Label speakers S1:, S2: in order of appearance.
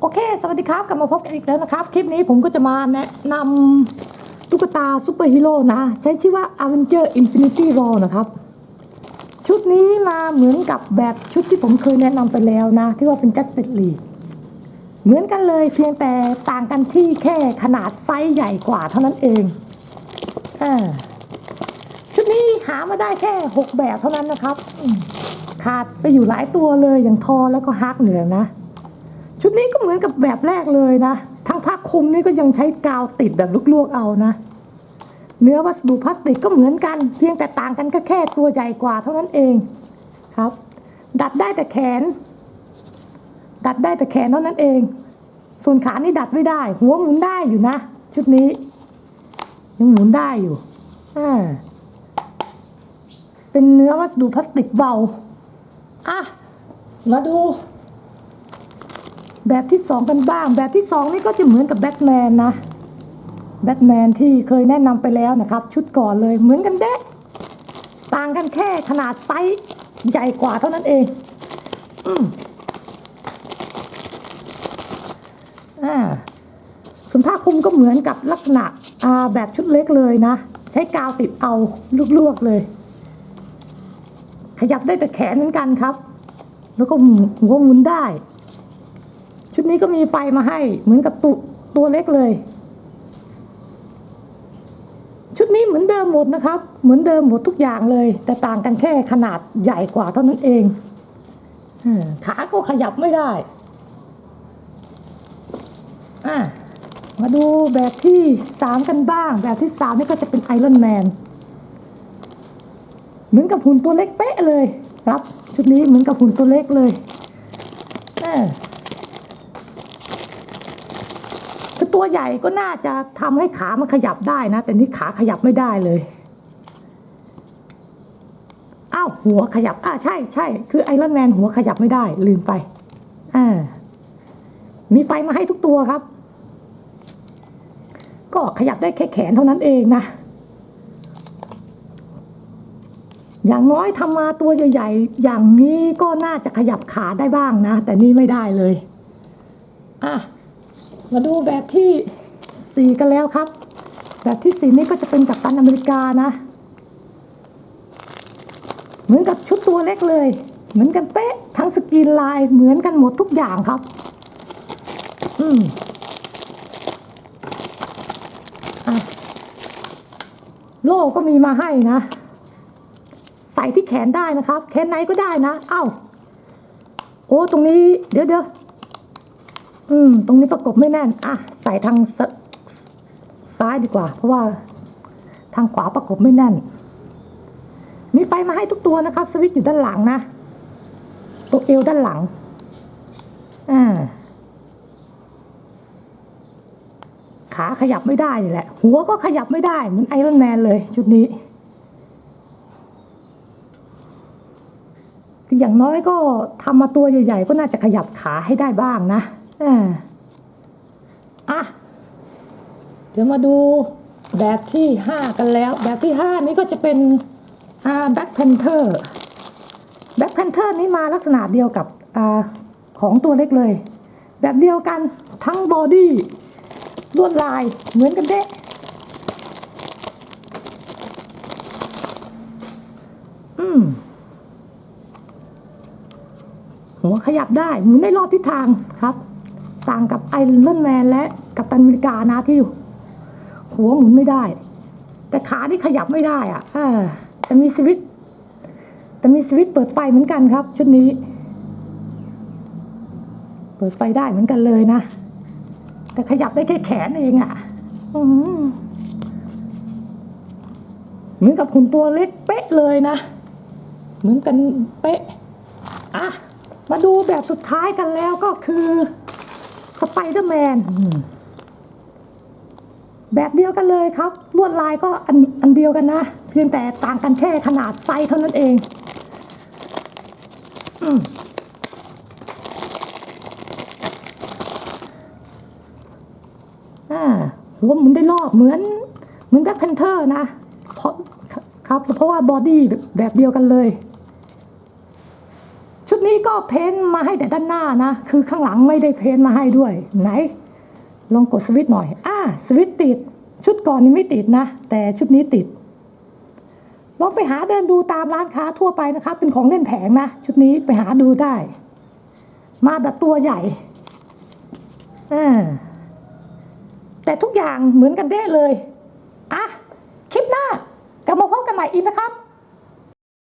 S1: โอเค สวัสดีครับ กลับมาพบกันอีกแล้วนะครับ คลิปนี้ผมก็จะมาแนะนำตุ๊กตาซูเปอร์ฮีโร่นะ ใช้ชื่อว่า Avenger Infinity War นะครับ ชุดนี้มาเหมือนกับแบบชุดที่ผมเคยแนะนำไปแล้วนะ ที่ว่าเป็น Justice League เหมือนกันเลยเพียงแต่ต่างกันที่แค่ขนาดไซส์ใหญ่กว่าเท่านั้นเองอ่าชุดนี้หามาได้แค่ 6 แบบเท่านั้นนะครับ ขาดไปอยู่หลายตัวเลยอย่างทอแล้วก็ฮักเหนือนะ ชุดนี้ก็เหมือนกับแบบแรกเลยนะ ทั้งผ้าคลุมนี่ก็ยังใช้กาวติดแบบลวกๆเอานะ เนื้อวัสดุพลาสติกก็เหมือนกัน เพียงแต่ต่างกันก็แค่ตัวใหญ่กว่าเท่านั้นเองครับ ดัดได้แต่แขน ดัดได้แต่แขนเท่านั้นเอง ส่วนขานี่ดัดไม่ได้ หัวหมุนได้อยู่นะ ชุดนี้ ยังหมุนได้อยู่อ่าเป็นเนื้อวัสดุพลาสติกเบา อะ มาดู แบบที่สองกันบ้าง แบบที่สองนี่ก็จะเหมือนกับแบทแมนนะแบทแมนที่เคยแนะนำไปแล้วนะครับ ชุดก่อนเลยเหมือนกันเด้ต่างกันแค่ขนาดไซส์ใหญ่กว่าเท่านั้นเองอืมอ่าส่วนผ้าคลุมก็เหมือนกับลักษณะอ่าแบบชุดเล็กเลยนะ ใช้กาวติดเอาลวกๆเลย ขยับได้แต่แขนเหมือนกันครับ แล้วก็หัวหมุนได้ ชุดนี้ก็มีไฟมาให้เหมือนกับตุตัวเล็กเลย ชุดนี้เหมือนเดิมหมดนะครับ เหมือนเดิมหมดทุกอย่างเลย แต่ต่างกันแค่ขนาดใหญ่กว่าเท่านั้นเองอขาก็ขยับไม่ได้อะมาดูแบบที่สามกันบ้าง แบบที่สามนี่ก็จะเป็นไอรอนแมนเหมือนกับหุ่นตัวเล็กเป๊ะเลย ครับ ชุดนี้เหมือนกับหุ่นตัวเล็กเลยเออ คือ ตัวใหญ่ก็น่าจะทำให้ขามันขยับได้นะ แต่นี่ขาขยับไม่ได้เลย อ้าวหัวขยับ อ่าใช่ใช่คือไอรอนแมนหัวขยับไม่ได้ ลืมไปอ่ามีไฟมาให้ทุกตัวครับ ก็ขยับได้แค่แขนเท่านั้นเองนะ อย่างน้อยทำมาตัวใหญ่ๆ อย่างนี้ก็น่าจะขยับขาได้บ้างนะ แต่นี่ไม่ได้เลย อะ มาดูแบบที่สี่กันแล้วครับ แบบที่สี่นี่ก็จะเป็นกัปตันอเมริกานะ เหมือนกับชุดตัวเล็กเลย เหมือนกันเป๊ะ ทั้งสกรีนลายเหมือนกันหมดทุกอย่างครับ อืมโล่ก็มีมาให้นะ ใส่ที่แขนได้นะครับ แขนไหนก็ได้นะ เอ้า โอ้ ตรงนี้ เดี๋ยวเดี๋ยว อืม ตรงนี้ประกบไม่แน่น อะ ใส่ทางซ้ายดีกว่า เพราะว่าทางขวาประกบไม่แน่น มีไฟมาให้ทุกตัวนะครับ สวิตช์อยู่ด้านหลังนะ ตัวเอวด้านหลัง อ่า ขาขยับไม่ได้นี่แหละ หัวก็ขยับไม่ได้เหมือนไอรอนแมนเลยชุดนี้อย่างน้อยก็ทำมาตัวใหญ่ ๆ ก็น่าจะขยับขาให้ได้บ้างนะ อ่าอะเดี๋ยวมาดูแบบที่ห้ากันแล้ว แบบที่ห้านี้ก็จะเป็นอ่าแบ็คแพนเทอร์แบ็คแพนเทอร์นี้มาลักษณะเดียวกับอ่าของตัวเล็กเลย แบบเดียวกันทั้งบอดี้ลวดลายเหมือนกันเด้อืมหัวขยับได้หมุนได้รอบทิศทางครับ ต่างกับไอรอนแมนและกับตันอเมริกานะที่หัวหมุนไม่ได้ แต่ขาที่ขยับไม่ได้อะแต่มีสวิตแต่มีสวิตเปิดไฟเหมือนกันครับ ชุดนี้ เปิดไฟได้เหมือนกันเลยนะ แต่ขยับได้แค่แขนเองอะเหมือนกับหุ่นตัวเล็กเป๊ะเลยนะ เหมือนกันเป๊ะ อะ มาดูแบบสุดท้ายกันแล้วก็คือ สไปเดอร์แมนแบบเดียวกันเลยครับ ลวดลายก็อันอันเดียวกันนะ เพียงแต่ต่างกันแค่ขนาดไซส์เท่านั้นเองอืมอ่าหัวหมุนได้รอบเหมือน เหมือนแบ็คแพนเทอร์นะเพราะครับเพราะว่าบอดี้แบบเดียวกันเลย ดนี้ก็เพ้นมาให้แต่ด้านหน้านะ คือข้างหลังไม่ได้เพ้นมาให้ด้วย ไหน ลองกดสวิตช์หน่อย อ่าสวิตช์ติด ชุดก่อนนี้ไม่ติดนะ แต่ชุดนี้ติด ลองไปหาเดินดูตามร้านค้าทั่วไปนะครับเป็นของเล่นแผงนะ ชุดนี้ไปหาดูได้ มาแบบตัวใหญ่อ่าแต่ทุกอย่างเหมือนกันเด้เลย อะ คลิปหน้ากลับมาพบกันใหม่อีกนะครับ